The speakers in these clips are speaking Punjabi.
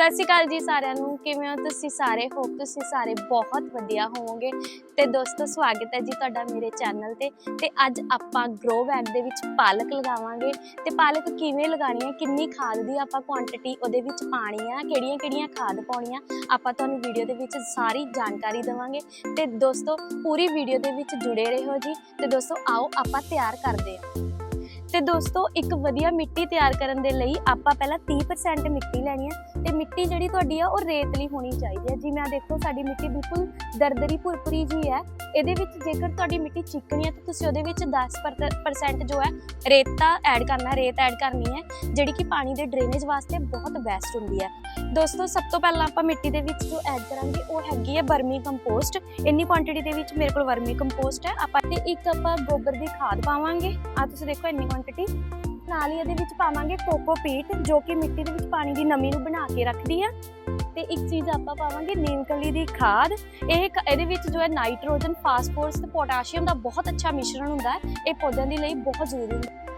ਸਤਿ ਸ਼੍ਰੀ ਅਕਾਲ ਜੀ ਸਾਰਿਆਂ ਨੂੰ। ਕਿਵੇਂ ਹੋ ਤੁਸੀਂ ਸਾਰੇ? ਹੋਪ ਤੁਸੀਂ ਸਾਰੇ ਬਹੁਤ ਵਧੀਆ ਹੋਵੋਗੇ। ਤੇ ਦੋਸਤੋ, ਸਵਾਗਤ ਹੈ ਜੀ ਤੁਹਾਡਾ ਮੇਰੇ ਚੈਨਲ ਤੇ। ਤੇ ਅੱਜ ਆਪਾਂ ਗਰੋ ਬੈਗ ਦੇ ਵਿੱਚ ਪਾਲਕ ਲਗਾਵਾਂਗੇ। ਤੇ ਪਾਲਕ ਕਿਵੇਂ ਲਗਾਣੀ ਹੈ? ਕਿੰਨੀ ਖਾਦ ਦੀ ਆਪਾਂ ਕੁਆਂਟੀਟੀ ਉਹਦੇ ਵਿੱਚ ਪਾਣੀ ਆ ਕਿਹੜੀਆਂ ਕਿਹੜੀਆਂ ਖਾਦ ਪਾਉਣੀਆਂ? ਆਪਾਂ ਤੁਹਾਨੂੰ ਵੀਡੀਓ ਦੇ ਵਿੱਚ ਸਾਰੀ ਜਾਣਕਾਰੀ ਦੇਵਾਂਗੇ। ਤੇ ਦੋਸਤੋ, ਪੂਰੀ ਵੀਡੀਓ ਦੇ ਵਿੱਚ ਜੁੜੇ ਰਹੋ ਜੀ। ਤੇ ਦੋਸਤੋ, ਆਓ ਆਪਾਂ ਤਿਆਰ ਕਰਦੇ ਹਾਂ। ਤੇ ਦੋਸਤੋ, ਇੱਕ ਵਧੀਆ ਮਿੱਟੀ ਤਿਆਰ ਕਰਨ ਦੇ ਲਈ ਆਪਾਂ ਪਹਿਲਾਂ 30% ਮਿੱਟੀ ਲੈਣੀ ਹੈ ਤੇ ਮਿੱਟੀ ਜਿਹੜੀ ਤੁਹਾਡੀ ਆ, ਉਹ ਰੇਤਲੀ ਹੋਣੀ ਚਾਹੀਦੀ ਹੈ। ਜਿਵੇਂ ਆ ਦੇਖੋ, ਸਾਡੀ ਮਿੱਟੀ ਬਿਲਕੁਲ ਦਰਦਰੀ ਭੁਰਪੁਰੀ ਜੀ ਹੈ। ਇਹਦੇ ਵਿੱਚ ਜੇਕਰ ਤੁਹਾਡੀ ਮਿੱਟੀ ਚਿਕਨੀ ਹੈ, ਤਾਂ ਤੁਸੀਂ ਉਹਦੇ ਵਿੱਚ 10% ਜੋ ਹੈ, ਰੇਤਾ ਐਡ ਕਰਨਾ, ਰੇਤ ਐਡ ਕਰਨੀ ਹੈ, ਜਿਹੜੀ ਕਿ ਪਾਣੀ ਦੇ ਡਰੇਨੇਜ ਵਾਸਤੇ ਬਹੁਤ ਬੈਸਟ ਹੁੰਦੀ ਹੈ। ਦੋਸਤੋ, ਸਭ ਤੋਂ ਪਹਿਲਾਂ ਆਪਾਂ ਮਿੱਟੀ ਦੇ ਵਿੱਚ ਜੋ ਐਡ ਕਰਾਂਗੇ, ਉਹ ਹੈਗੀ ਹੈ ਬਰਮੀ ਕੰਪੋਸਟ ਇੰਨੀ ਕੁਆਂਟੀਟੀ ਦੇ ਵਿੱਚ ਮੇਰੇ ਕੋਲ ਵਰਮੀ ਕੰਪੋਸਟ ਹੈ। ਆਪਾਂ ਤੇ ਇੱਕ ਆਪਾਂ ਗੋਬਰ ਦੀ ਖਾਦ ਪਾਵਾਂਗੇ। ਆ ਤੁਸੀਂ ਦੇਖੋ, ਇੰਨੀ ਕੁਆਂਟੀਟੀ ਨਾਲ ਹੀ ਇਹਦੇ ਵਿੱਚ ਪਾਵਾਂਗੇ ਕੋਕੋਪੀਟ ਜੋ ਕਿ ਮਿੱਟੀ ਦੇ ਵਿੱਚ ਪਾਣੀ ਦੀ ਨਮੀ ਨੂੰ ਬਣਾ ਕੇ ਰੱਖਦੀ ਹੈ ਤੇ ਇੱਕ ਚੀਜ਼ ਆਪਾਂ ਪਾਵਾਂਗੇ ਨੀਮਕਲੀ ਦੀ ਖਾਦ। ਇਹ ਇਹਦੇ ਵਿੱਚ ਜੋ ਹੈ ਨਾਈਟ੍ਰੋਜਨ, ਫਾਸਫੋਰਸ ਤੇ ਪੋਟਾਸ਼ੀਅਮ ਦਾ ਬਹੁਤ ਅੱਛਾ ਮਿਸ਼ਰਣ ਹੁੰਦਾ ਹੈ। ਇਹ ਪੌਦਿਆਂ ਦੇ ਲਈ ਬਹੁਤ ਜ਼ਰੂਰੀ ਹੈ।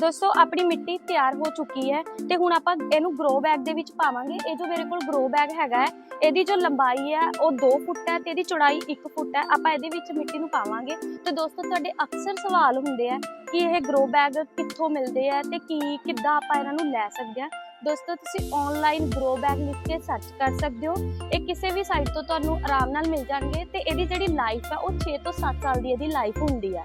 ਦੋਸਤੋ ਆਪਣੀ ਮਿੱਟੀ ਤਿਆਰ ਹੋ ਚੁੱਕੀ ਹੈ ਤੇ ਹੁਣ ਆਪਾਂ ਇਹਨੂੰ ਗਰੋ ਬੈਗ ਦੇ ਵਿੱਚ ਪਾਵਾਂਗੇ। ਇਹ ਜੋ ਮੇਰੇ ਕੋਲ ਗਰੋ ਬੈਗ ਹੈਗਾ ਹੈ, ਇਹਦੀ ਜੋ ਲੰਬਾਈ ਹੈ, ਉਹ 2 ਫੁੱਟ ਹੈ ਤੇ ਇਹਦੀ ਚੌੜਾਈ 1 ਫੁੱਟ ਹੈ। ਆਪਾਂ ਇਹਦੇ ਵਿੱਚ ਮਿੱਟੀ ਨੂੰ ਪਾਵਾਂਗੇ। ਤੇ ਦੋਸਤੋ, ਤੁਹਾਡੇ ਅਕਸਰ ਸਵਾਲ ਹੁੰਦੇ ਆ ਕਿ ਇਹ ਗਰੋ ਬੈਗ ਕਿੱਥੋਂ ਮਿਲਦੇ ਆ ਤੇ ਕੀ, ਕਿੱਦਾਂ ਆਪਾਂ ਇਹਨਾਂ ਨੂੰ ਲੈ ਸਕਦੇ ਆ। ਦੋਸਤੋ, ਤੁਸੀਂ ਆਨਲਾਈਨ ਗਰੋ ਬੈਗ ਲਿਖ ਕੇ ਸਰਚ ਕਰ ਸਕਦੇ ਹੋ। ਇਹ ਕਿਸੇ ਵੀ ਸਾਈਟ ਤੋਂ ਤੁਹਾਨੂੰ ਆਰਾਮ ਨਾਲ ਮਿਲ ਜਾਣਗੇ ਤੇ ਇਹਦੀ ਜਿਹੜੀ ਲਾਈਫ ਆ, ਉਹ 6 ਤੋਂ 7 ਸਾਲ ਦੀ ਇਹਦੀ ਲਾਈਫ ਹੁੰਦੀ ਆ।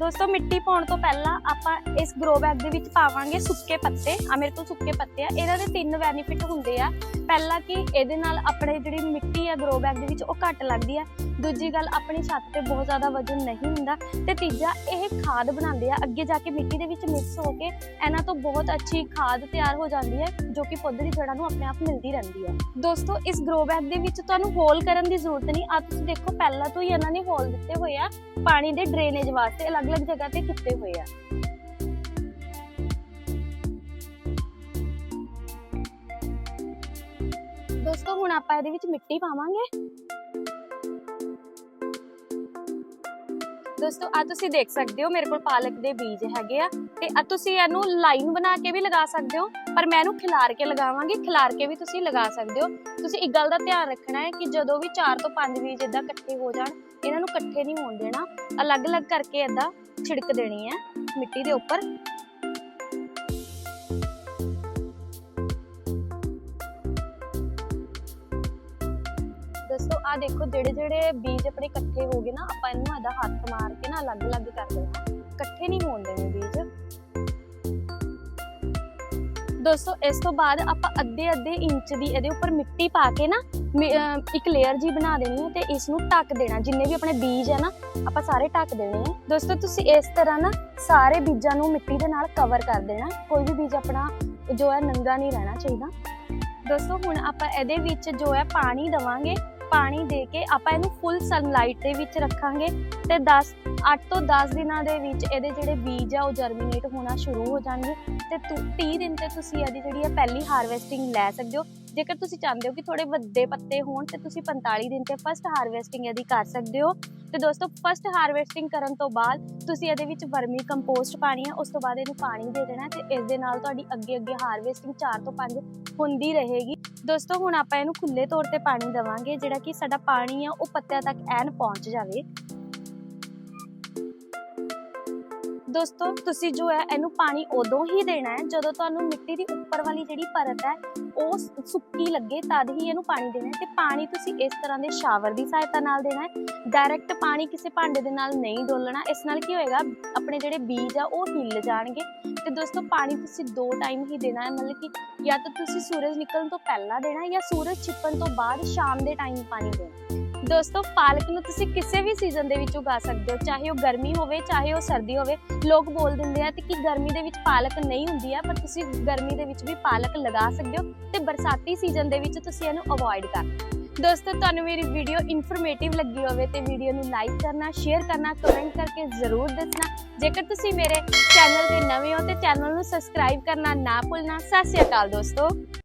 ਦੋਸਤੋ, ਮਿੱਟੀ ਪਾਉਣ ਤੋਂ ਪਹਿਲਾਂ ਆਪਾਂ ਇਸ ਗਰੋ ਬੈਗ ਦੇ ਵਿੱਚ ਪਾਵਾਂਗੇ ਸੁੱਕੇ ਪੱਤੇ। ਆ ਮੇਰੇ ਕੋਲ ਸੁੱਕੇ ਪੱਤੇ ਆ। ਇਹਨਾਂ ਦੇ ਤਿੰਨ ਬੈਨੀਫਿਟ ਹੁੰਦੇ ਆ। ਪਹਿਲਾ ਕਿ ਇਹਦੇ ਨਾਲ ਆਪਣੇ ਜਿਹੜੀ ਮਿੱਟੀ ਆ ਗਰੋ ਬੈਗ ਦੇ ਵਿੱਚ, ਉਹ ਘੱਟ ਲੱਗਦੀ ਆ। ਦੂਜੀ ਗੱਲ, ਆਪਣੀ ਛੱਤ ਤੇ ਬਹੁਤ ਜ਼ਿਆਦਾ ਵਜਨ ਨਹੀਂ ਹੁੰਦਾ ਤੇ ਤੀਜਾ, ਇਹ ਖਾਦ ਬਣਾਉਂਦੇ ਆ, ਅੱਗੇ ਜਾ ਕੇ ਮਿੱਟੀ ਦੇ ਵਿੱਚ ਮਿਕਸ ਹੋ ਕੇ ਇਹਨਾਂ ਤੋਂ ਬਹੁਤ ਅੱਛੀ ਖਾਦ ਤਿਆਰ ਹੋ ਜਾਂਦੀ ਹੈ, ਜੋ ਕਿ ਪੌਦੇ ਦੀ ਜੜ੍ਹਾਂ ਨੂੰ ਆਪਣੇ ਆਪ ਮਿਲਦੀ ਰਹਿੰਦੀ ਹੈ। ਦੋਸਤੋ, ਇਸ ਗਰੋ ਬੈਗ ਦੇ ਵਿੱਚ ਤੁਹਾਨੂੰ ਹੋਲ ਕਰਨ ਦੀ ਜ਼ਰੂਰਤ ਨਹੀਂ ਆ ਤੁਸੀਂ ਦੇਖੋ, ਪਹਿਲਾਂ ਤੋਂ ਹੀ ਇਹਨਾਂ ਨੇ ਹੋਲ ਦਿੱਤੇ ਹੋਏ ਆ, ਪਾਣੀ ਦੇ ਡਰੇਨੇਜ ਵਾਸਤੇ ਅਲੱਗ-ਅਲੱਗ ਜਗ੍ਹਾ ਤੇ ਕੀਤੇ ਹੋਏ ਆ। ਦੋਸਤੋ, ਹੁਣ ਆਪਾਂ ਇਹਦੇ ਵਿੱਚ ਮਿੱਟੀ ਪਾਵਾਂਗੇ। ਦੋਸਤੋ ਆ ਤੁਸੀਂ ਦੇਖ ਸਕਦੇ ਹੋ, ਮੇਰੇ ਕੋਲ ਪਾਲਕ ਦੇ ਬੀਜ ਹੈਗੇ ਆ ਤੇ ਆ ਤੁਸੀਂ ਇਹਨੂੰ ਲਾਈਨ ਬਣਾ ਕੇ ਵੀ ਲਗਾ ਸਕਦੇ ਹੋ, ਪਰ ਮੈਂ ਇਹਨੂੰ ਖਿਲਾਰ ਕੇ ਲਗਾਵਾਂਗੀ, ਖਿਲਾਰ ਕੇ ਵੀ ਤੁਸੀਂ ਲਗਾ ਸਕਦੇ ਹੋ। ਤੁਸੀਂ ਇੱਕ ਗੱਲ ਦਾ ਧਿਆਨ ਰੱਖਣਾ ਹੈ ਕਿ ਜਦੋਂ ਵੀ 4 ਤੋਂ 5 ਬੀਜ ਇਦਾਂ ਇਕੱਠੇ ਹੋ ਜਾਣ, ਇਹਨਾਂ ਨੂੰ ਇਕੱਠੇ ਨਹੀਂ ਹੋਣ ਦੇਣਾ, ਅਲੱਗ-ਅਲੱਗ ਕਰਕੇ ਇਦਾਂ ਛਿੜਕ ਦੇਣੀ ਹੈ ਮਿੱਟੀ ਦੇ ਉੱਪਰ। ਦੋਸਤੋ ਆ ਦੇਖੋ, ਜਿਹੜੇ ਜਿਹੜੇ ਬੀਜ ਆਪਣੇ ਇਕੱਠੇ ਹੋ ਗਏ ਨਾ, ਆਪਾਂ ਇਹਨੂੰ ਆਦਾ ਹੱਥ ਮਾਰ ਕੇ ਨਾ ਅਲੱਗ-ਅਲੱਗ ਕਰ ਦੇਣਾ ਇਕੱਠੇ ਨਹੀਂ ਹੋਣ ਦੇਣੇ ਬੀਜ। ਦੋਸਤੋ ਇਸ ਤੋਂ ਬਾਅਦ ਆਪਾਂ ਅੱਧੇ ਅੱਧੇ ਇੰਚ ਦੀ ਇਹਦੇ ਉੱਪਰ ਮਿੱਟੀ ਪਾ ਕੇ ਨਾ ਇੱਕ ਲੇਅਰ ਜੀ ਬਣਾ ਦੇਣੀ ਹੈ ਤੇ ਇਸ ਨੂੰ ਢੱਕ ਦੇਣਾ। ਜਿੰਨੇ ਵੀ ਆਪਣੇ ਬੀਜ ਹੈ ਨਾ, ਆਪਾਂ ਸਾਰੇ ਢੱਕ ਦੇਣੇ ਆ ਦੋਸਤੋ, ਤੁਸੀਂ ਇਸ ਤਰ੍ਹਾਂ ਨਾ ਸਾਰੇ ਬੀਜਾਂ ਨੂੰ ਮਿੱਟੀ ਦੇ ਨਾਲ ਕਵਰ ਕਰ ਦੇਣਾ। ਕੋਈ ਵੀ ਬੀਜ ਆਪਣਾ ਜੋ ਹੈ ਨੰਗਾ ਨਹੀਂ ਰਹਿਣਾ ਚਾਹੀਦਾ। ਦੋਸਤੋ ਹੁਣ ਆਪਾਂ ਇਹਦੇ ਵਿੱਚ ਜੋ ਹੈ ਪਾਣੀ ਦਵਾਂਗੇ। ਪਾਣੀ ਦੇ ਕੇ ਆਪਾਂ ਇਹਨੂੰ ਫੁੱਲ ਸਨਲਾਈਟ ਦੇ ਵਿੱਚ ਰੱਖਾਂਗੇ ਤੇ 10 8 ਤੋਂ 10 ਦਿਨਾਂ ਦੇ ਵਿੱਚ ਇਹਦੇ ਜਿਹੜੇ ਬੀਜ ਆ ਉਹ ਜਰਮੀਨੇਟ ਹੋਣਾ ਸ਼ੁਰੂ ਹੋ ਜਾਣਗੇ ਤੇ ਤੁ- 30 ਦਿਨ ਤੇ ਤੁਸੀਂ ਇਹਦੀ ਜਿਹੜੀ ਹੈ ਪਹਿਲੀ ਹਾਰਵੈਸਟਿੰਗ ਲੈ ਸਕਦੇ ਹੋ। ਜੇਕਰ ਤੁਸੀਂ ਚਾਹੁੰਦੇ ਹੋ ਕਿ ਥੋੜੇ ਵੱਡੇ ਪੱਤੇ ਹੋਣ ਤੇ ਤੁਸੀਂ 45 ਦਿਨ ਤੇ ਫਸਟ ਹਾਰਵੈਸਟਿੰਗ ਇਹਦੀ ਕਰ ਸਕਦੇ ਹੋ। ਤੇ ਦੋਸਤੋ ਫਸਟ ਹਾਰਵੈਸਟਿੰਗ ਕਰਨ ਤੋਂ ਬਾਅਦ ਤੁਸੀਂ ਇਹਦੇ ਵਿੱਚ ਵਰਮੀ ਕੰਪੋਸਟ ਪਾਣੀ ਹੈ ਉਸ ਤੋਂ ਬਾਅਦ ਇਹਨੂੰ ਪਾਣੀ ਦੇ ਦੇਣਾ ਤੇ ਇਸ ਦੇ ਨਾਲ ਤੁਹਾਡੀ ਅੱਗੇ ਅੱਗੇ ਹਾਰਵੈਸਟਿੰਗ 4 ਤੋਂ 5 ਹੁੰਦੀ ਰਹੇਗੀ। ਦੋਸਤੋ, ਹੁਣ ਆਪਾਂ ਇਹਨੂੰ ਖੁੱਲੇ ਤੌਰ ਤੇ ਪਾਣੀ ਦੇਵਾਂਗੇ, ਜਿਹੜਾ ਕਿ ਸਾਡਾ ਪਾਣੀ ਆ, ਉਹ ਪੱਤਿਆਂ ਤੱਕ ਐਨ ਪਹੁੰਚ ਜਾਵੇ। ਦੋਸਤੋ, ਤੁਸੀਂ ਜੋ ਹੈ, ਇਹਨੂੰ ਪਾਣੀ ਉਦੋਂ ਹੀ ਦੇਣਾ ਹੈ ਜਦੋਂ ਤੁਹਾਨੂੰ ਮਿੱਟੀ ਦੀ ਉੱਪਰ ਵਾਲੀ ਜਿਹੜੀ ਪਰਤ ਹੈ, ਉਹ ਸੁੱਕੀ ਲੱਗੇ, ਤਦ ਹੀ ਇਹਨੂੰ ਪਾਣੀ ਦੇਣਾ ਹੈ ਤੇ ਪਾਣੀ ਤੁਸੀਂ ਇਸ ਤਰ੍ਹਾਂ ਦੇ ਸ਼ਾਵਰ ਦੀ ਸਹਾਇਤਾ ਨਾਲ ਦੇਣਾ ਹੈ। ਡਾਇਰੈਕਟ ਪਾਣੀ ਕਿਸੇ ਭਾਂਡੇ ਦੇ ਨਾਲ ਨਹੀਂ ਡੋਲਣਾ, ਇਸ ਨਾਲ ਕੀ ਹੋਏਗਾ, ਆਪਣੇ ਜਿਹੜੇ ਬੀਜ ਆ, ਉਹ ਹਿੱਲ ਜਾਣਗੇ। ਤੇ ਦੋਸਤੋ, ਪਾਣੀ ਤੁਸੀਂ ਦੋ ਟਾਈਮ ਹੀ ਦੇਣਾ ਹੈ, ਮਤਲਬ ਕਿ ਜਾਂ ਤਾਂ ਤੁਸੀਂ ਸੂਰਜ ਨਿਕਲਣ ਤੋਂ ਪਹਿਲਾਂ ਦੇਣਾ ਹੈ ਜਾਂ ਸੂਰਜ ਛਿਪਣ ਤੋਂ ਬਾਅਦ ਸ਼ਾਮ ਦੇ ਟਾਈਮ ਪਾਣੀ ਦੇਣਾ ਦੋਸਤੋ, ਪਾਲਕ ਨੂੰ ਤੁਸੀਂ ਕਿਸੇ ਵੀ ਸੀਜ਼ਨ ਦੇ ਵਿੱਚ ਉਗਾ ਸਕਦੇ ਹੋ, ਚਾਹੇ ਉਹ ਗਰਮੀ ਹੋਵੇ, ਚਾਹੇ ਉਹ ਸਰਦੀ ਹੋਵੇ। ਲੋਕ ਬੋਲ ਦਿੰਦੇ ਆ ਤੇ ਕਿ ਗਰਮੀ ਦੇ ਵਿੱਚ ਪਾਲਕ ਨਹੀਂ ਹੁੰਦੀ ਆ, ਪਰ ਤੁਸੀਂ ਗਰਮੀ ਦੇ ਵਿੱਚ ਵੀ ਪਾਲਕ ਲਗਾ ਸਕਦੇ ਹੋ ਤੇ ਬਰਸਾਤੀ ਸੀਜ਼ਨ ਦੇ ਵਿੱਚ ਤੁਸੀਂ ਇਹਨੂੰ ਅਵੋਇਡ ਕਰ ਦੋਸਤੋ, ਤੁਹਾਨੂੰ ਮੇਰੀ ਵੀਡੀਓ ਇਨਫੋਰਮੇਟਿਵ ਲੱਗੀ ਹੋਵੇ ਤੇ ਵੀਡੀਓ ਨੂੰ ਲਾਈਕ ਕਰਨਾ ਸ਼ੇਅਰ ਕਰਨਾ ਕਮੈਂਟ ਕਰਕੇ ਜ਼ਰੂਰ ਦੱਸਣਾ। ਜੇਕਰ ਤੁਸੀਂ ਮੇਰੇ ਚੈਨਲ ਤੇ ਨਵੇਂ ਹੋ ਤੇ ਚੈਨਲ ਨੂੰ ਸਬਸਕ੍ਰਾਈਬ ਕਰਨਾ ਨਾ ਭੁੱਲਣਾ, ਸਤਿ ਸ਼੍ਰੀ ਅਕਾਲ ਦੋਸਤੋ।